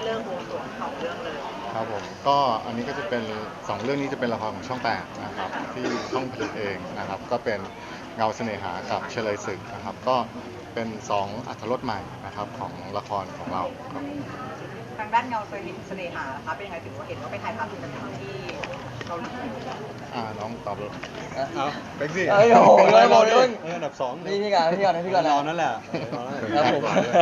ได้เริ่มบวงสรวงของเรื่องเลยครับผมก็อันนี้ก็จะเป็นสองเรื่องนี้จะเป็นละครของช่องแปดนะครับที่ช่องผลิตเองนะครับ ก็เป็นเงาเสน่หากับเฉลยศึกนะครับ ก็เป็นสองอัธรสใหม่นะครับของละครของเราครับผมทางด้านเงาเสน่หานะคะเป็นยังไงถึงว่าเห็นว่าไปถ่ายทำกันที่เกาหลีอ่าน้องตอบเลยเอาเป็กซี่เอ้ยโอ้โหเลยบอกด้วยเอออันดับสองนี่พี่การพี่ก่อนนะพี่ก่อนนะเรานั่นแหละเรานั่นแหละ ครับผมก่อนด้วย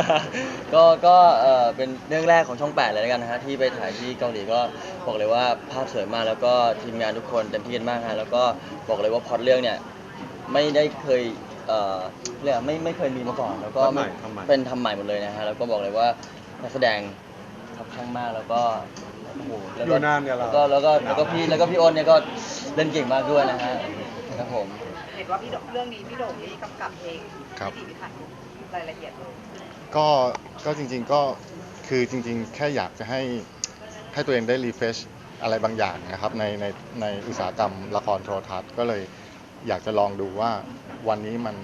ก็ก็เอ่อเป็นเรื่องแรกของช่อง8เลยแล้วกันนะฮะที่ไปถ่ายที่เกาหลีก็บอกเลยว่าภาพสวยมากแล้วก็ทีมงานทุกคนเต็มที่กันมากฮะแล้วก็บอกเลยว่าพล็อตเรื่องเนี่ยไม่ได้เคยเอ่อเรียกว่าไม่ไม่เคยมีมาก่อน แล้วก็ทำใหม่ทำใหม่ เป็นทำใหม่หมดเลยนะฮะแล้วก็บอกเลยว่านักแสดงทับช่างมากแล้วก็โอ้โหแล้วอยู่นานกับเราแล้วก็แล้วก็แล้วก็พี่แล้วก็พี่อ้นเนี่ยก็เล่นเก่งมากด้วยนะฮะครับผม เห็นว่าพี่โด่งเรื่องนี้พี่โด่งนี่กำกับเองครับ พิถีพิถัน รายละเอียดเลยก็ก็จริงๆก็คือจริงๆ แค่อยากจะให้ให้ตัวเองได้รีเฟชอะไรบางอย่างนะครับในในในอุตสาหกรรมละครโทรทัศน์ก็เลยอยากจะลองดูว่าวันนี้มัน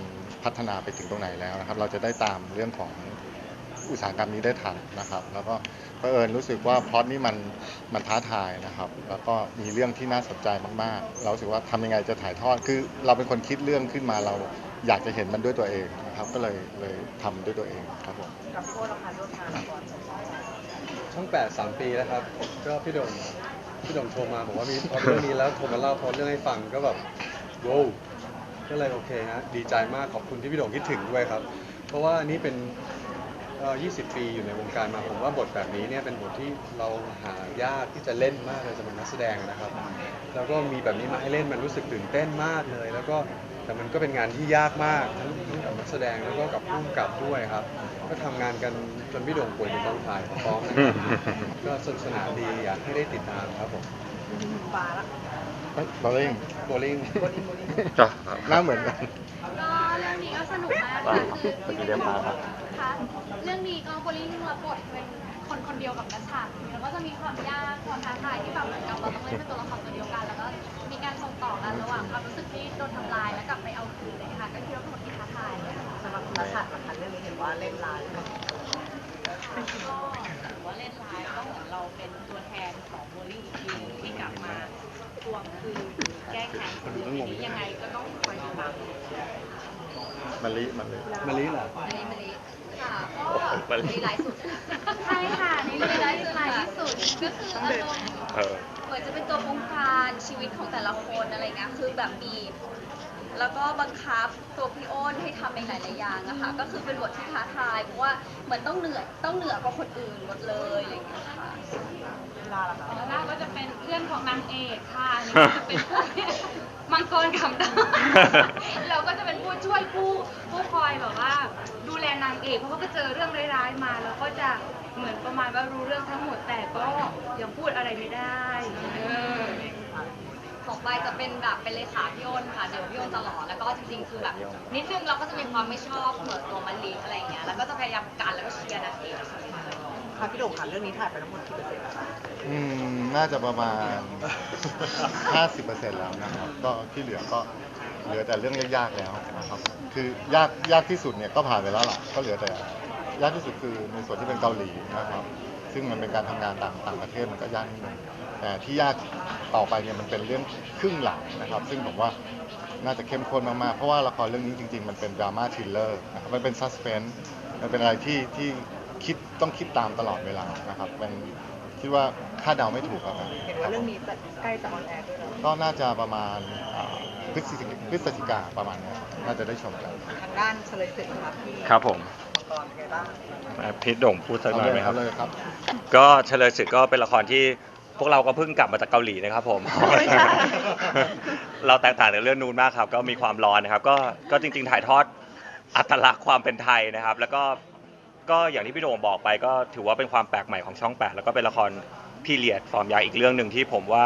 พัฒนาไปถึงตรงไหนแล้วนะครับ เราจะได้ตามเรื่องของอุตสาหกรรมนี้ได้ทันนะครับ แล้วก็เผอิญรู้สึกว่าพล็อตนี้มันมันท้าทายนะครับ แล้วก็มีเรื่องที่น่าสนใจมากๆ เรารู้สึกว่าทำยังไงจะถ่ายทอดคือเราเป็นคนคิดเรื่องขึ้นมาเรา อยากจะเห็นมันด้วยตัวเองนะครับก็เลยเลยทำด้วยตัวเองครับผมกับพี่โอ้ละคะร่วมงานละครช่องแปดสามปีแล้วครับ ก็พี่โด่งพี่โด่งโทรมาบอกว่ามีพอเรื่องนี้แล้วโทรมาเล่าพอเรื่องให้ฟังก็แบบโว้วก็เลยโอเคฮะดีใจมากขอบคุณที่พี่โด่งคิดถึงด้วยครับ เพราะว่าอันนี้เป็นเอ่อ20 ปีอยู่ในวงการมาผมว่าบทแบบนี้เนี่ยเป็นบทที่เราหายากที่จะเล่นมากเลยสำหรับนักแสดงนะครับ แล้วก็มีแบบนี้มาให้เล่นมันรู้สึกตื่นเต้นมากเลย แล้วก็ แต่มันก็เป็นงานที่ยากมากทั้งทั้งกับนักแสดงแล้วก็กับผู้กำกับด้วยครับ ก็ทำงานกันจนพี่โด่งป่วยในกองถ่ายฟ้องนะครับก็สนุกสนานดีอยากให้ได้ติดตามครับผมฟ้าละเฮ้ยเราเล่นโบลิ่งโบลิ่งโบลิ่งหน้าเหมือนกัน ก็เรื่องนี้ก็สนุกมากว้าค่ะวคือเมื่อกี้เรียกมาครับ ค่ะเรื่องนี้ก็โบลิ่งรับบทเป็น คนคนเดียวกับนัชชาแล้วก็จะมีความยากความท้าทายที่แบบเหมือนกับเราต้องเล่นเป็นตัวละครตัวเดียวกัน แล้วก็มีการส่งต่อกันระหว่างความรู้สึกที่โดนทำลายและกลับไปเอาคืนเลยค่ะก็คิดว่าเป็นบทที่ท้าทายเลยค่ะสำหรับนัชชาค่ะเรื่องนี้เห็นว่าเล่นลายก็ถือว่าเล่นร้ายก็เหมือนเราเป็นตัวแทนของโบลิ่งอีกทีหนึ่งที่กลับมาทวงคืนแก้แค้นคนอื่นทีนี้ยังไงก็ต้องคอยติดตามมะลิมะลิมาลีเหรอมะลิมะลิ ค่ะก็มะลิหลายสุดใช่ค่ะนี่มะลิหลายสุดหลายที่สุดก็คืออารมณ์เหมือนจะเป็นตัวบงการชีวิตของแต่ละคนอะไรเงี้ยคือแบบบีบแล้วก็บังคับตัวพี่โอ้นให้ทำในหลายๆอย่างอะค่ะก็คือเป็นบทที่ท้าทายเพราะว่าเหมือนต้องเหนื่อยต้องเหนือกว่าคนอื่นหมดเลยอะไรอย่างเงี้ยค่ะลาละคะแล้วก็จะเป็นเพื่อนของนางเอกค่ะนี่ก็จะเป็นผู้ มังกรคำดาเราก็จะเป็นผู้ช่วยผู้ผู้คอยแบบว่าดูแล นางเอกเพราะว่าก็เจอเรื่องร้ายๆมา แล้วก็จะเหมือนประมาณว่ารู้เรื่องทั้งหมดแต่ก็ยังพูดอะไรไม่ได้เออของใบจะเป็นแบบเป็นเลขาพี่โอ้นค่ะเดี๋ยวพี่โอ้นตลอดแล้วก็จริงๆคือแบบนิดนึงเราก็จะมีความไม่ชอบเหมือนตัวมันลีอะไรอย่างเงี้ยแล้วก็จะพยายามกันแล้วก็เชียร์นางเอกค่ะค่ะพี่โด่งค่ะเรื่องนี้ถ่ายไปทั้งหมดกี่เปอร์เซ็นต์นะคะ อืมน่าจะประมาณ 50%แล้วนะครับก็ที่เหลือก็เหลือแต่เรื่องยากๆแล้วนะครับ คือยากยากที่สุดเนี่ยก็ผ่านไปแล้วล่ะก็เหลือแต่ ยากที่สุดคือในส่วนที่เป็นเกาหลีนะครับ ซึ่งมันเป็นการทำงานต่างต่างประเทศมันก็ยากนิดนึงแต่ที่ยากต่อไปเนี่ยมันเป็นเรื่องครึ่งหลังนะครับ ซึ่งผมว่าน่าจะเข้มข้นมากๆเพราะว่าละครเรื่องนี้จริง ๆ มันเป็นดราม่าทริลเลอร์นะครับมันเป็นซัสเพนส์มันเป็นอะไรที่ที่คิดต้องคิดตามตลอดเวลานะครับ มัน คิดว่าคาดเดาไม่ถูกแล้วกันเห็นว่าเรื่องนี้จะใกล้จะออนแอร์ด้วยแล้วก็น่าจะประมาณอ่าพฤศจิกพฤศจิกาประมาณเนี้ยครับน่าจะได้ชมกันทางด้านเฉลยศึกครับพี่ครับผมมังกรเป็นไงบ้างอะพีทโด่งพูดสักหน่อยไหมครับเอาเลยครับ ก็เฉลยศึกก็เป็นละครที่พวกเราก็เพิ่งกลับมาจากเกาหลีนะครับผม ไม่ใช่ เราแตกต่างจากเรื่องนู้นมากครับ ก็มีความร้อนนะครับ ก็ก็จริง ๆ ถ่ายทอดอัตลักษณ์ความเป็นไทยนะครับ แล้วก็ ก็อย่างที่พี่โด่งบอกไปก็ถือว่าเป็นความแปลกใหม่ของช่อง 8 แล้วก็เป็นละครพีเรียดฟอร์มยาอีกเรื่องหนึ่งที่ผมว่า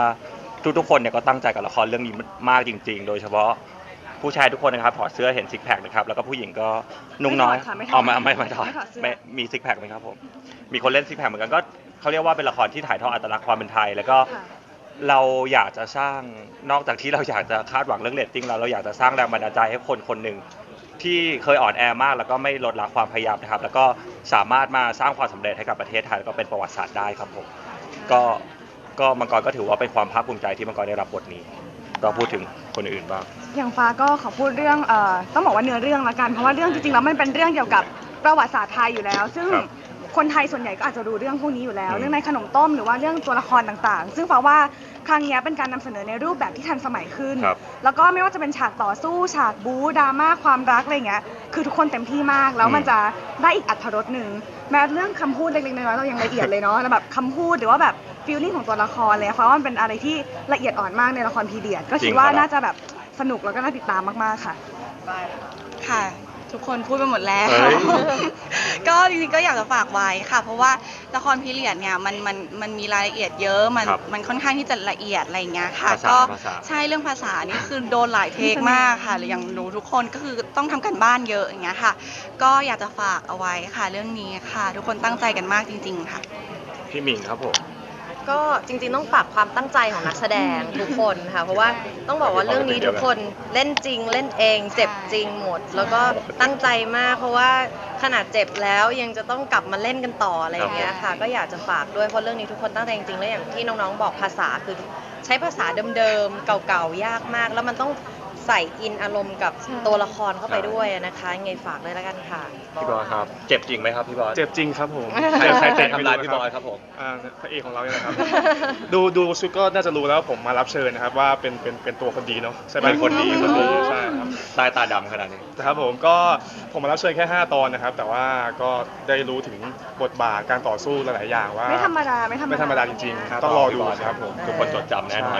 ทุกๆคนเนี่ยก็ตั้งใจกับละครเรื่องนี้มากจริง ๆ โดยเฉพาะผู้ชายทุกคนนะครับถอดเสื้อเห็นซิกแพคนะครับแล้วก็ผู้หญิงก็นุ่งน้อยไม่ถอดค่ะไม่ถอดเอามาไม่ไม่ถอดไม่ถอดเสื้อ ไม่มีซิกแพคไหมครับผมมีคนเล่นซิกแพคเหมือนกันก็เขาเรียกว่าเป็นละครที่ถ่ายทอดอัตลักษณ์ความเป็นไทย แล้วก็เราอยากจะสร้างนอกจากที่เราอยากจะคาดหวังเรื่องเรตติ้งแล้วเราอยากจะสร้างแรงบันดาลใจให้คนคนหนึ่ง ที่เคยอ่อนแอมาก แล้วก็ไม่ลดละความพยายามนะครับ แล้วก็สามารถมาสร้างความสำเร็จให้กับประเทศไทยแล้วก็เป็นประวัติศาสตร์ได้ครับผมก็ก็มังกรก็ถือว่าเป็นความภาคภูมิใจที่มังกรได้รับบทนี้ ก็พูดถึงคนอื่นบ้าง อย่างฟ้าก็ขอพูดเรื่องเอ่อต้องบอกว่าเนื้อเรื่องละกัน เพราะว่าเรื่องจริงๆแล้วมันเป็นเรื่องเกี่ยวกับประวัติศาสตร์ไทยอยู่แล้ว ซึ่ง ครับ คนไทยส่วนใหญ่ก็อาจจะรู้เรื่องพวกนี้อยู่แล้วอืมเรื่องในขนมต้มหรือว่าเรื่องตัวละครต่างๆ ซึ่งฟ้าว่าครั้งเนี้ยเป็นการนำเสนอในรูปแบบที่ทันสมัยขึ้นครับแล้วก็ไม่ว่าจะเป็นฉากต่อสู้ ฉากบู๊ดราม่าความรักอะไรเงี้ย คือทุกคนเต็มที่มาก แล้วมันจะได้อีกอัธรสหนึ่ง แม้เรื่องคำพูดเล็กๆน้อยๆเรายังละเอียดเลยเนาะแล้วแบบคำพูดหรือว่าแบบฟีลลิ่งของตัวละครเลยฟ้าว่ามันเป็นอะไรที่ละเอียดอ่อนมากในละครพีเดียด ก็คิดว่าจริงครับน่าจะแบบสนุกแล้วก็น่าติดตามมากๆค่ะได้ค่ะค่ะ ทุกคนพูดไปหมดแล้ว เฮ้ย ก็จริงๆก็อยากจะฝากไว้ค่ะ เพราะว่าละครพีเรียดเนี่ยมันมันมันมีรายละเอียดเยอะมันครับมันค่อนข้างที่จะละเอียดอะไรอย่างเงี้ยค่ะ ภาษาก็ภาษา ใช่เรื่องภาษานี่คือโดนหลายเทคมากค่ะหรืออย่างหนูทุกคนก็คือต้องทำกันบ้านเยอะอย่างเงี้ยค่ะ ก็อยากจะฝากเอาไว้ค่ะเรื่องนี้ค่ะ ทุกคนตั้งใจกันมากจริง ๆ ค่ะ พี่หมิงครับผม ก็จริงๆต้องฝากความตั้งใจของนักแสดงทุกคนค่ะเพราะว่าต้องบอกว่าเรื่องนี้ทุกคนเล่นจริงเล่นเองเจ็บจริงหมด แล้วก็ตั้งใจมาก เพราะว่าขนาดเจ็บแล้วยังจะต้องกลับมาเล่นกันต่ออะไรอย่างเงี้ยค่ะ ก็อยากจะฝากด้วยเพราะเรื่องนี้ทุกคนตั้งใจจริงๆแล้วอย่างที่น้องๆบอกภาษาคือใช้ภาษาเดิมๆเก่าๆยากมาก แล้วมันต้อง ใส่อินอารมณ์กับตัวละครเข้าไปด้วยนะคะยังไงฝากเลยแล้วกันค่ะ พี่บอยครับ เจ็บจริงไหมครับพี่บอยเจ็บจริงครับผมใครใครเจ็จะทำร้ายพี่บอยครับผม อ่าพระเอกของเราเนี่ยนะครับ ดูดูชุดก็น่าจะรู้แล้วผมมารับเชิญนะครับว่าเป็นเป็นเป็นตัวคนดีเนาะใช่ไหมเป็นคนดีคนดีใช่ครับ ใต้ตาดำขนาดนี้ นะครับผมก็ผมมารับเชิญแค่ 5 ตอนนะครับ แต่ว่าก็ได้รู้ถึงบทบาทการต่อสู้หลายๆอย่างว่าไม่ธรรมดาไม่ธรรมดา ไม่ธรรมดาจริงๆ ต้องรอดูครับผม ทุกคนจดจำแน่นอน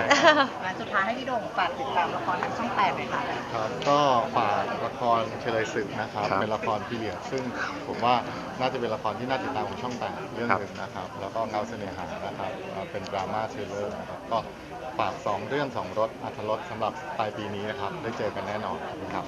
และสุดท้ายให้พี่โด่งฝากติดตามละครทางช่องแปดเลยค่ะ ครับก็ฝากละครเฉลยศึกนะครับ ครับเป็นละครพีเรียดซึ่งผมว่าน่าจะเป็นละครที่น่าติดตามของช่องแปดเรื่องหนึ่งนะครับ แล้วก็เงาเสน่หานะครับเอ่อเป็นดราม่าเทรลเลอร์นะครับก็ ฝากสองเรื่องสองรถอัธรสสำหรับปลายปีนี้นะครับ ได้เจอกันแน่นอนครับ